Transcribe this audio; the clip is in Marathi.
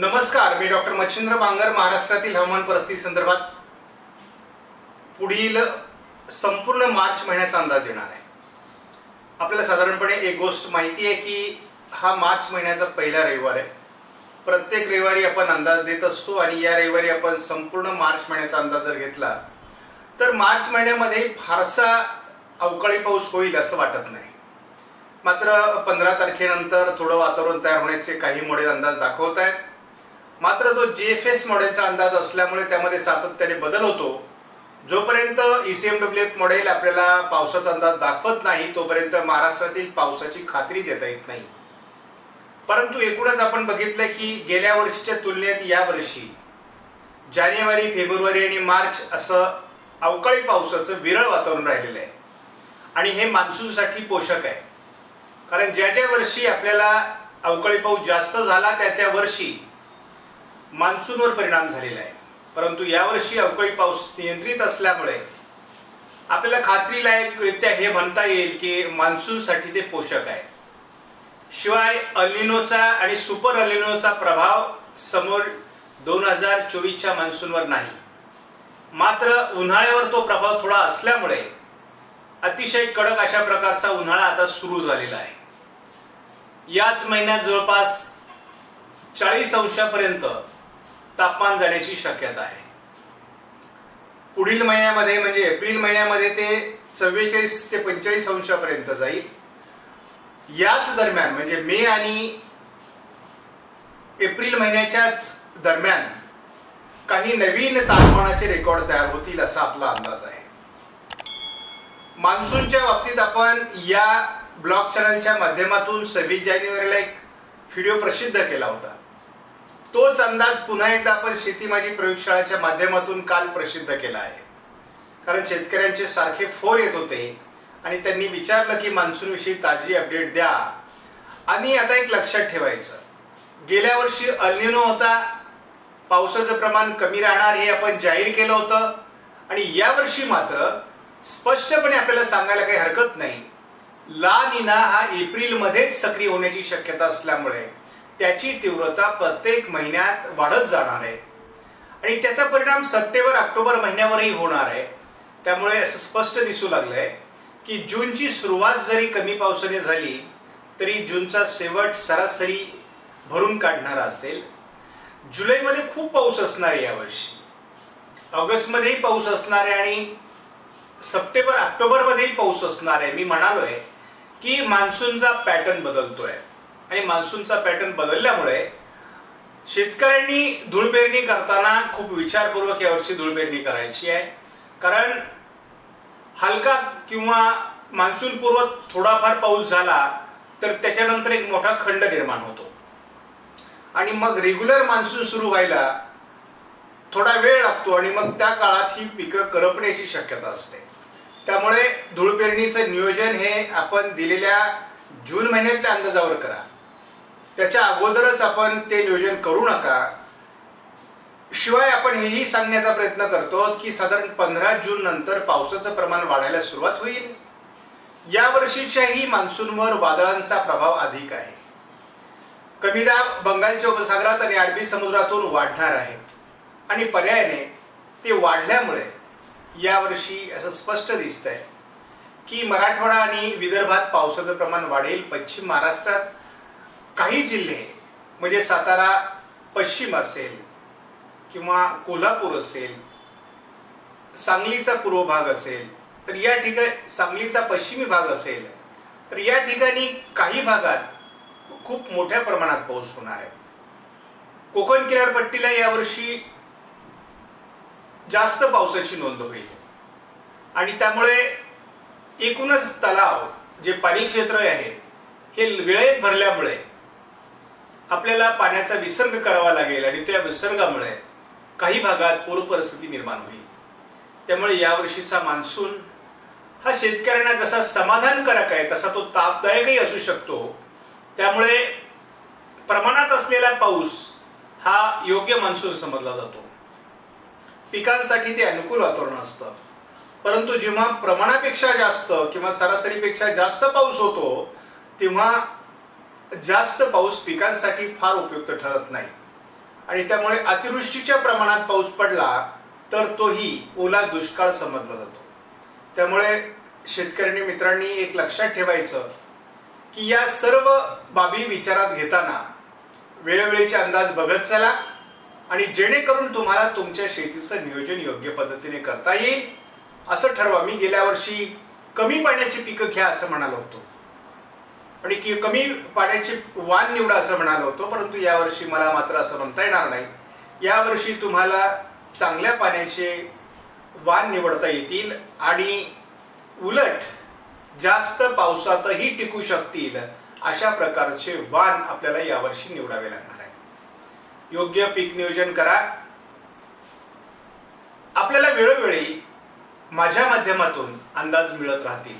नमस्कार मी डॉक्टर मच्छिंद्र बांगर महाराष्ट्रातील हवामान परिस्थिती संदर्भात पुढील संपूर्ण मार्च महिन्याचा अंदाज देणार आहे. आपल्याला साधारणपणे एक गोष्ट माहिती आहे की हा मार्च महिन्याचा पहिला रविवार आहे. प्रत्येक रविवारी आपण अंदाज देत असतो आणि या रविवारी आपण संपूर्ण मार्च महिन्याचा अंदाज जर घेतला तर मार्च महिन्यामध्ये फारसा अवकाळी पाऊस होईल असं वाटत नाही. मात्र पंधरा तारखेनंतर थोडं वातावरण तयार होण्याचे काही मॉडेल अंदाज दाखवत आहेत. मात्र जो जीएफएस एफ एस मॉडेलचा अंदाज असल्यामुळे त्यामध्ये सातत्याने बदल होतो. जोपर्यंत ईसीएमडब्ल्यू एफ मॉडेल आपल्याला पावसाचा अंदाज दाखवत नाही तोपर्यंत महाराष्ट्रातील पावसाची खात्री देता येत नाही. परंतु एकूणच आपण बघितलं की गेल्या वर्षीच्या तुलनेत या वर्षी जानेवारी फेब्रुवारी आणि मार्च असं अवकाळी पावसाचं विरळ वातावरण राहिलेलं आहे. आणि हे मान्सूनसाठी पोषक आहे. कारण ज्या ज्या वर्षी आपल्याला अवकाळी पाऊस जास्त झाला त्या त्या वर्षी मान्सूनवर परिणाम झालेला आहे. परंतु यावर्षी अवकाळी पाऊस नियंत्रित असल्यामुळे आपल्याला खात्रीलायकरित्या हे म्हणता येईल की मान्सूनसाठी ते पोषक आहे. शिवाय अलिनोचा आणि सुपर अलिनोचा प्रभाव समोर दोन हजार चोवीसच्या मान्सूनवर नाही. मात्र उन्हाळ्यावर तो प्रभाव थोडा असल्यामुळे अतिशय कडक अशा प्रकारचा उन्हाळा आता सुरू झालेला आहे. याच महिन्यात जवळपास चाळीस अंशापर्यंत तापमान जाण्याची शक्यता आहे. पुढील महिन्यामध्ये म्हणजे एप्रिल महिन्यामध्ये ते चव्वेचाळीस ते पंचेचाळीस अंशापर्यंत जाईल. याच दरम्यान म्हणजे मे आणि एप्रिल महिन्याच्याच दरम्यान काही नवीन तापमानाचे रेकॉर्ड तयार होतील असा आपला अंदाज आहे. मान्सूनच्या बाबतीत आपण या ब्लॉग चॅनलच्या माध्यमातून सव्वीस जानेवारीला एक व्हिडिओ प्रसिद्ध केला होता. तोच अंदाज पुन्हा एकदा आपण शेती माझी प्रयोगशाळेच्या माध्यमातून काल प्रसिद्ध केला आहे. कारण शेतकऱ्यांचे सारखे फोन येत होते आणि त्यांनी विचारलं की मान्सून विषयी ताजी अपडेट द्या. आणि आता एक लक्षात ठेवायचं. गेल्या वर्षी अल्निनो होता. पावसाचं प्रमाण कमी राहणार हे आपण जाहीर केलं होतं. आणि यावर्षी मात्र स्पष्टपणे आपल्याला सांगायला काही हरकत नाही. ला निना हा एप्रिलमध्येच सक्रिय होण्याची शक्यता असल्यामुळे त्याची तीव्रता प्रत्येक महिन्यात वाढत जाणार आहे. आणि त्याचा परिणाम सप्टेंबर ऑक्टोबर महिन्यावरही होणार आहे. त्यामुळे असं स्पष्ट दिसू लागलंय की जूनची सुरुवात जरी कमी पावसाने झाली तरी जूनचा शेवट सरासरी भरून काढणारा असेल. जुलैमध्ये खूप पाऊस असणार आहे यावर्षी. ऑगस्टमध्येही पाऊस असणार आहे आणि सप्टेंबर ऑक्टोबरमध्येही पाऊस असणार आहे. मी म्हणालोय की मान्सूनचा पॅटर्न बदलतोय. आणि मान्सूनचा पॅटर्न बदलल्यामुळे शेतकऱ्यांनी धूळ पेरणी करताना खूप विचारपूर्वक यावर्षी धूळ पेरणी करायची आहे. कारण हलका किंवा मान्सून पूर्व थोडाफार पाऊस झाला तर त्याच्यानंतर एक मोठा खंड निर्माण होतो. आणि मग रेग्युलर मान्सून सुरू व्हायला थोडा वेळ लागतो आणि मग त्या काळात ही पिकं करपण्याची शक्यता असते. त्यामुळे धूळ पेरणीचं नियोजन हे आपण दिलेल्या जून महिन्यातल्या अंदाजावर करा. त्याच्या अगोदरच आपण ते नियोजन करू नका. शिवाय आपण हेही सांगण्याचा प्रयत्न करतो की साधारण पंधरा जून नंतर पावसाचं प्रमाण वाढायला सुरुवात होईल. या वर्षीच्याही मान्सूनवर वादळांचा प्रभाव अधिक आहे. कमी दाब बंगालच्या उपसागरात आणि अरबी समुद्रातून वाढणार आहेत. आणि पर्यायाने ते वाढल्यामुळे यावर्षी असं स्पष्ट दिसत आहे की मराठवाडा आणि विदर्भात पावसाचं प्रमाण वाढेल पश्चिम महाराष्ट्रात. काही जिल्हे म्हणजे सातारा पश्चिम असेल किंवा कोल्हापूर असेल सांगलीचा पूर्व भाग असेल तर या ठिकाणी सांगलीचा पश्चिमी भाग असेल तर या ठिकाणी काही भागात खूप मोठ्या प्रमाणात पाऊस होणार आहे. कोकण किनारपट्टीला यावर्षी जास्त पावसाची नोंद होईल. आणि त्यामुळे एकूणच तलाव जे पाणी क्षेत्र आहे हे वेळेत भरल्यामुळे आपल्याला पाण्याचा विसर्ग करावा लागेल आणि त्या विसर्गामुळे काही भागात पूर परिस्थिती निर्माण होईल. त्यामुळे यावर्षीचा मान्सून हा शेतकऱ्यांना जसा समाधानकारक आहे तसा तो तापदायकही असू शकतो. त्यामुळे प्रमाणात असलेला पाऊस हा योग्य मान्सून समजला जातो. पिकांसाठी ते अनुकूल वातावरण असतं. परंतु जेव्हा प्रमाणापेक्षा जास्त किंवा सरासरीपेक्षा जास्त पाऊस होतो तेव्हा जास्त पाऊस पिकांसाठी फार उपयुक्त ठरत नाही. आणि त्यामुळे अतिवृष्टीच्या प्रमाणात पाऊस पडला तर तोही ओला दुष्काळ समजला जातो. त्यामुळे शेतकऱ्यांनी मित्रांनी एक लक्षात ठेवायचं की या सर्व बाबी विचारात घेताना वेळोवेळीचे अंदाज बघत चला आणि जेणेकरून तुम्हाला तुमच्या शेतीचं नियोजन योग्य पद्धतीने करता येईल. असं ठरवा. मी गेल्या वर्षी कमी पाण्याची पिकं घ्या असं म्हणालो होतो. आणि की कमी पाण्याचे वाण निवडा असं म्हणालो होतो परंतु यावर्षी मला मात्र असं म्हणता येणार नाही. यावर्षी तुम्हाला चांगल्या पाण्याचे वाण निवडता येतील आणि उलट जास्त पावसातही टिकू शकतील अशा प्रकारचे वाण आपल्याला यावर्षी निवडावे लागणार आहे. योग्य पीक नियोजन करा. आपल्याला वेळोवेळी माझ्या माध्यमातून अंदाज मिळत राहतील.